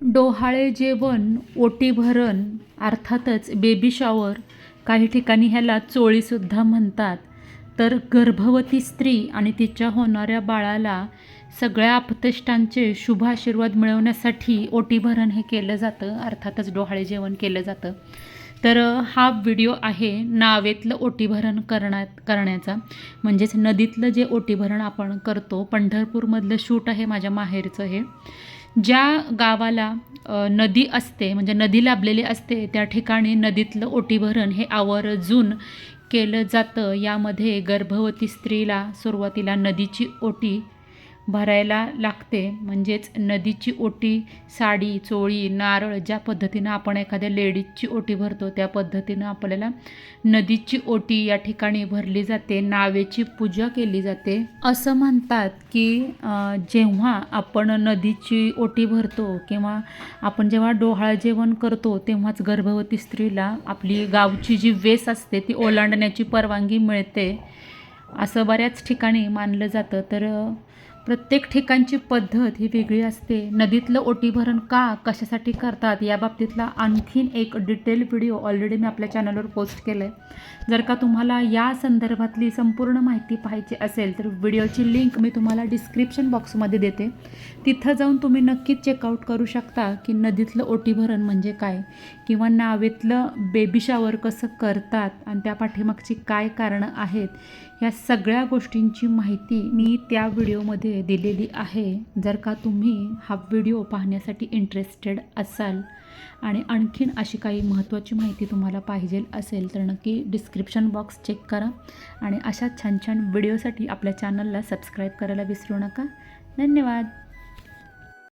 डोहाळे जेवण ओटी भरण अर्थातच बेबी शॉवर काही ठिकाणी ह्याला चोळीसुद्धा म्हणतात. तर गर्भवती स्त्री आणि तिच्या होणाऱ्या बाळाला सगळ्या आपतेष्टांचे शुभ आशीर्वाद मिळवण्यासाठी ओटी भरण हे केलं जातं अर्थातच डोहाळे जेवण केलं जातं. तर हा व्हिडिओ आहे नावेतलं ओटीभरण करण्यात करण्याचा. म्हणजेच नदीतलं जे ओटीभरण आपण करतो पंढरपूरमधलं शूट आहे माझ्या माहेरचं हे. ज्या गावाला नदी असते म्हणजे नदी लाभलेली असते त्या ठिकाणी नदीतलं ओटीभरण हे आवर्जून केलं जातं. यामध्ये गर्भवती स्त्रीला सुरुवातीला नदीची ओटी भरायला लागते. म्हणजेच नदीची ओटी साडी चोळी नारळ ज्या पद्धतीनं आपण एखाद्या लेडीजची ओटी भरतो त्या पद्धतीनं आपल्याला नदीची ओटी या ठिकाणी भरली जाते. नावेची पूजा केली जाते. असं म्हणतात की जेव्हा आपण नदीची ओटी भरतो किंवा आपण जेव्हा डोहाळ जेवण करतो तेव्हाच गर्भवती स्त्रीला आपली गावची जी वेस असते ती ओलांडण्याची परवानगी मिळते. असं बऱ्याच ठिकाणी मानलं जातं. तर प्रत्येक ठिकाणची पद्धत ही वेगळी असते. नदीतलं ओटीभरण का कशासाठी करतात या बाबतीतला आणखीन एक डिटेल व्हिडिओ ऑलरेडी मी आपल्या चॅनलवर पोस्ट केलं आहे जर का तुम्हाला या संदर्भातली संपूर्ण माहिती पाहायची असेल तर व्हिडिओची लिंक मी तुम्हाला डिस्क्रिप्शन बॉक्समध्ये देते. तिथं जाऊन तुम्ही नक्कीच चेकआउट करू शकता की नदीतलं ओटीभरण म्हणजे काय? किंवा नावेतलं बेबी शॉवर कसं करतात आणि त्या पाठीमागची काय कारणं आहेत? या सगळ्या गोष्टींची माहिती मी त्या व्हिडिओमध्ये दिलेली आहे. जर का तुम्ही हा व्हिडिओ पाहण्यासाठी इंटरेस्टेड असाल आणि आणखीन अशी काही महत्त्वाची माहिती तुम्हाला पाहिजे असेल तर नक्की डिस्क्रिप्शन बॉक्स चेक करा आणि अशा छान छान व्हिडिओसाठी आपल्या चॅनलला सबस्क्राईब करायला विसरू नका. धन्यवाद.